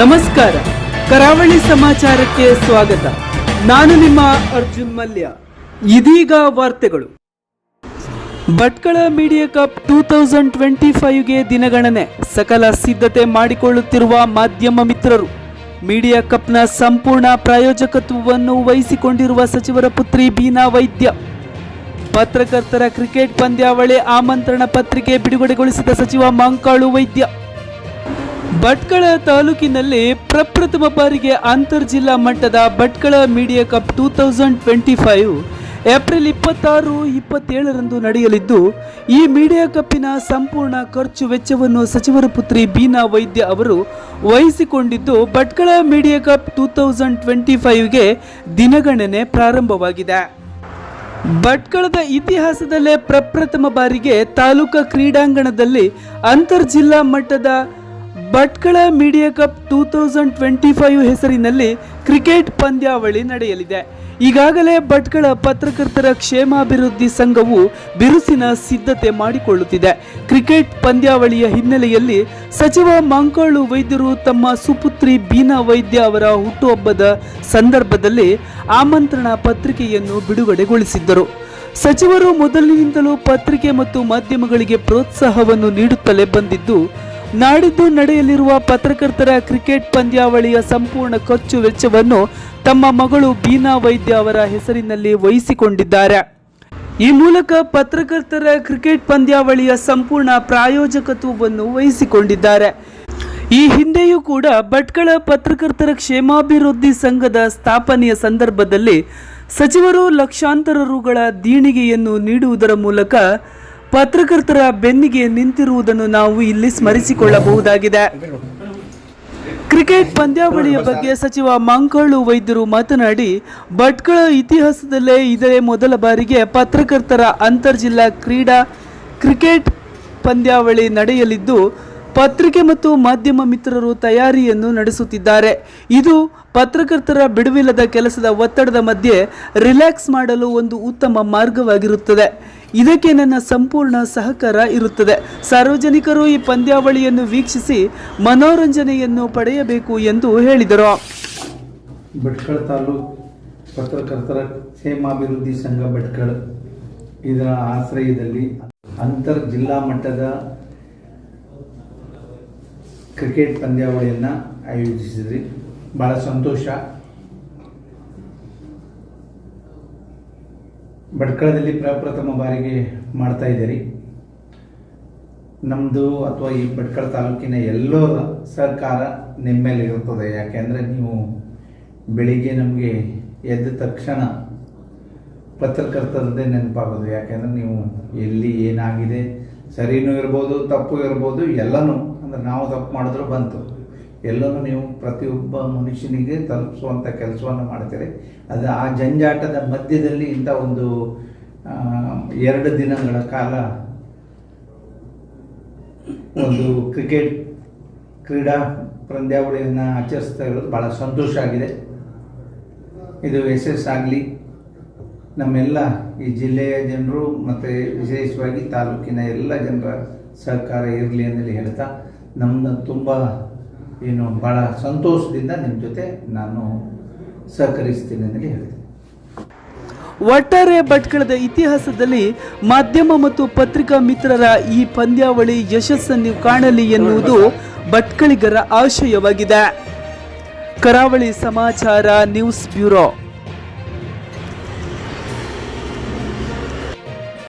ನಮಸ್ಕಾರ. ಕರಾವಳಿ ಸಮಾಚಾರಕ್ಕೆ ಸ್ವಾಗತ. ನಾನು ನಿಮ್ಮ ಅರ್ಜುನ್ ಮಲ್ಯ. ಇದೀಗ ವಾರ್ತೆಗಳು. Bhatkal media cup two thousand twenty ಫೈವ್ಗೆ ದಿನಗಣನೆ. ಸಕಲ ಸಿದ್ಧತೆ ಮಾಡಿಕೊಳ್ಳುತ್ತಿರುವ ಮಾಧ್ಯಮ ಮಿತ್ರರು. ಮೀಡಿಯಾ ಕಪ್ನ ಸಂಪೂರ್ಣ ಪ್ರಾಯೋಜಕತ್ವವನ್ನು ವಹಿಸಿಕೊಂಡಿರುವ ಸಚಿವರ ಪುತ್ರಿ ಬೀನಾ ವೈದ್ಯ. ಪತ್ರಕರ್ತರ ಕ್ರಿಕೆಟ್ ಪಂದ್ಯಾವಳಿ ಆಮಂತ್ರಣ ಪತ್ರಿಕೆ ಬಿಡುಗಡೆಗೊಳಿಸಿದ ಸಚಿವ ಮಂಕಾಳು ವೈದ್ಯ. ಭಟ್ಕಳ ತಾಲೂಕಿನಲ್ಲಿ ಪ್ರಪ್ರಥಮ ಬಾರಿಗೆ ಅಂತರ್ಜಿಲ್ಲಾ ಮಟ್ಟದ Bhatkal media cup two thousand twenty five April ಇಪ್ಪತ್ತಾರು, ಇಪ್ಪತ್ತೇಳರಂದು ನಡೆಯಲಿದ್ದು, ಈ ಮೀಡಿಯಾ ಕಪ್ಪಿನ ಸಂಪೂರ್ಣ ಖರ್ಚು ವೆಚ್ಚವನ್ನು ಸಚಿವರ ಪುತ್ರಿ ಬೀನಾ ವೈದ್ಯ ಅವರು ವಹಿಸಿಕೊಂಡಿದ್ದು, Bhatkal media cup two thousand twenty ಫೈವ್ಗೆ ದಿನಗಣನೆ ಪ್ರಾರಂಭವಾಗಿದೆ. ಭಟ್ಕಳದ ಇತಿಹಾಸದಲ್ಲೇ ಪ್ರಪ್ರಥಮ ಬಾರಿಗೆ ತಾಲೂಕಾ ಕ್ರೀಡಾಂಗಣದಲ್ಲಿ ಅಂತರ್ಜಿಲ್ಲಾ ಮಟ್ಟದ Bhatkal media cup two thousand twenty five ಹೆಸರಿನಲ್ಲಿ ಕ್ರಿಕೆಟ್ ಪಂದ್ಯಾವಳಿ ನಡೆಯಲಿದೆ. ಈಗಾಗಲೇ ಭಟ್ಕಳ ಪತ್ರಕರ್ತರ ಕ್ಷೇಮಾಭಿವೃದ್ಧಿ ಸಂಘವು ಬಿರುಸಿನ ಸಿದ್ಧತೆ ಮಾಡಿಕೊಳ್ಳುತ್ತಿದೆ. ಕ್ರಿಕೆಟ್ ಪಂದ್ಯಾವಳಿಯ ಹಿನ್ನೆಲೆಯಲ್ಲಿ ಸಚಿವ ಮಂಕಾಳು ವೈದ್ಯರು ತಮ್ಮ ಸುಪುತ್ರಿ ಬೀನಾ ವೈದ್ಯ ಅವರ ಹುಟ್ಟುಹಬ್ಬದ ಸಂದರ್ಭದಲ್ಲಿ ಆಮಂತ್ರಣ ಪತ್ರಿಕೆಯನ್ನು ಬಿಡುಗಡೆಗೊಳಿಸಿದ್ದರು. ಸಚಿವರು ಮೊದಲಿನಿಂದಲೂ ಪತ್ರಿಕೆ ಮತ್ತು ಮಾಧ್ಯಮಗಳಿಗೆ ಪ್ರೋತ್ಸಾಹವನ್ನು ನೀಡುತ್ತಲೇ ಬಂದಿದ್ದು ನಾಡಿದ್ದು ನಡೆಯಲಿರುವ ಪತ್ರಕರ್ತರ ಕ್ರಿಕೆಟ್ ಪಂದ್ಯಾವಳಿಯ ಸಂಪೂರ್ಣ ಖರ್ಚು ವೆಚ್ಚವನ್ನು ತಮ್ಮ ಮಗಳು ಬೀನಾ ವೈದ್ಯ ಅವರ ಹೆಸರಿನಲ್ಲಿ ವಹಿಸಿಕೊಂಡಿದ್ದಾರೆ. ಈ ಮೂಲಕ ಪತ್ರಕರ್ತರ ಕ್ರಿಕೆಟ್ ಪಂದ್ಯಾವಳಿಯ ಸಂಪೂರ್ಣ ಪ್ರಾಯೋಜಕತ್ವವನ್ನು ವಹಿಸಿಕೊಂಡಿದ್ದಾರೆ. ಈ ಹಿಂದೆಯೂ ಕೂಡ ಭಟ್ಕಳ ಪತ್ರಕರ್ತರ ಕ್ಷೇಮಾಭಿವೃದ್ಧಿ ಸಂಘದ ಸ್ಥಾಪನೆಯ ಸಂದರ್ಭದಲ್ಲಿ ಸಚಿವರು ಲಕ್ಷಾಂತರ ರುಗಳ ದೇಣಿಗೆಯನ್ನು ನೀಡುವುದರ ಮೂಲಕ ಪತ್ರಕರ್ತರ ಬೆನ್ನಿಗೆ ನಿಂತಿರುವುದನ್ನು ನಾವು ಇಲ್ಲಿ ಸ್ಮರಿಸಿಕೊಳ್ಳಬಹುದಾಗಿದೆ. ಕ್ರಿಕೆಟ್ ಪಂದ್ಯಾವಳಿಯ ಬಗ್ಗೆ ಸಚಿವ ಮಂಕಳು ವೈದ್ಯರು ಮಾತನಾಡಿ, ಭಟ್ಕಳ ಇತಿಹಾಸದಲ್ಲೇ ಇದೇ ಮೊದಲ ಬಾರಿಗೆ ಪತ್ರಕರ್ತರ ಅಂತರ್ಜಿಲ್ಲಾ ಕ್ರೀಡಾ ಕ್ರಿಕೆಟ್ ಪಂದ್ಯಾವಳಿ ನಡೆಯಲಿದ್ದು ಪತ್ರಿಕೆ ಮತ್ತು ಮಾಧ್ಯಮ ಮಿತ್ರರು ತಯಾರಿಯನ್ನು ನಡೆಸುತ್ತಿದ್ದಾರೆ. ಇದು ಪತ್ರಕರ್ತರ ಬಿಡುವಿಲ್ಲದ ಕೆಲಸದ ಒತ್ತಡದ ಮಧ್ಯೆ ರಿಲ್ಯಾಕ್ಸ್ ಮಾಡಲು ಒಂದು ಉತ್ತಮ ಮಾರ್ಗವಾಗಿರುತ್ತದೆ. ಇದಕ್ಕೆ ನನ್ನ ಸಂಪೂರ್ಣ ಸಹಕಾರ ಇರುತ್ತದೆ. ಸಾರ್ವಜನಿಕರು ಈ ಪಂದ್ಯಾವಳಿಯನ್ನು ವೀಕ್ಷಿಸಿ ಮನೋರಂಜನೆಯನ್ನು ಪಡೆಯಬೇಕು ಎಂದು ಹೇಳಿದರು. ಭಟ್ಕಳ ತಾಲೂಕು ಪತ್ರಕರ್ತರ ಕ್ಷೇಮಾಭಿವೃದ್ಧಿ ಸಂಘ ಭಟ್ಕಳ. ಇದರ ಆಶ್ರಯದಲ್ಲಿ ಅಂತರ್ ಜಿಲ್ಲಾ ಮಟ್ಟದ ಕ್ರಿಕೆಟ್ ಪಂದ್ಯಾವಳಿಯನ್ನು ಆಯೋಜಿಸಿದ್ರಿ. ಭಾಳ ಸಂತೋಷ. ಭಟ್ಕಳದಲ್ಲಿ ಪ್ರಪ್ರಥಮ ಬಾರಿಗೆ ಮಾಡ್ತಾ ಇದ್ದೀರಿ. ನಮ್ಮದು ಅಥವಾ ಈ ಭಟ್ಕಳ ತಾಲೂಕಿನ ಎಲ್ಲರ ಸರ್ಕಾರ ನಿಮ್ಮ ಮೇಲೆ ಇರುತ್ತದೆ. ಯಾಕೆಂದರೆ ನೀವು ಬೆಳಿಗ್ಗೆ ನಮಗೆ ಎದ್ದ ತಕ್ಷಣ ಪತ್ರಕರ್ತರದ್ದೇ ನೆನಪಾಗೋದು. ಯಾಕೆಂದರೆ ನೀವು ಎಲ್ಲಿ ಏನಾಗಿದೆ, ಸರಿನೂ ಇರ್ಬೋದು, ತಪ್ಪು ಇರ್ಬೋದು, ಎಲ್ಲನೂ ಅಂದರೆ ನಾವು ತಪ್ಪು ಮಾಡಿದ್ರು ಬಂತು. ಎಲ್ಲನೂ ನೀವು ಪ್ರತಿಯೊಬ್ಬ ಮನುಷ್ಯನಿಗೆ ತಲುಪಿಸುವಂಥ ಕೆಲಸವನ್ನು ಮಾಡ್ತೀರಿ. ಅದು ಆ ಜಂಜಾಟದ ಮಧ್ಯದಲ್ಲಿ ಇಂಥ ಒಂದು ಎರಡು ದಿನಗಳ ಕಾಲ ಒಂದು ಕ್ರಿಕೆಟ್ ಕ್ರೀಡಾ ಪಂದ್ಯಾವಳಿಯನ್ನು ಆಚರಿಸ್ತಾ ಇರೋದು ಭಾಳ ಸಂತೋಷ ಆಗಿದೆ. ಇದು ಯಶಸ್ಸಾಗಲಿ ನಮ್ಮೆಲ್ಲ ಈ ಜಿಲ್ಲೆಯ ಜನರು ಮತ್ತು ವಿಶೇಷವಾಗಿ ತಾಲೂಕಿನ ಎಲ್ಲ ಜನರ ಸಹಕಾರ ಇರಲಿ ಅಂತೇಳಿ ಹೇಳ್ತಾ ನಮ್ಮನ್ನ ತುಂಬ ಏನು ಭಾಳ ಸಂತೋಷದಿಂದ ನಿಮ್ಮ ಜೊತೆ ನಾನು ಸಹಕರಿಸ್ತೀನಿ ಅಂತ ಹೇಳ್ತೀನಿ ಒಟ್ಟಾರೆ ಭಟ್ಕಳದ ಇತಿಹಾಸದಲ್ಲಿ ಮಾಧ್ಯಮ ಮತ್ತು ಪತ್ರಿಕಾ ಮಿತ್ರರ ಈ ಪಂದ್ಯಾವಳಿ ಯಶಸ್ಸನ್ನು ಕಾಣಲಿ ಎನ್ನುವುದು ಭಟ್ಕಳಿಗರ ಆಶಯವಾಗಿದೆ. ಕರಾವಳಿ ಸಮಾಚಾರ ನ್ಯೂಸ್ ಬ್ಯೂರೋ.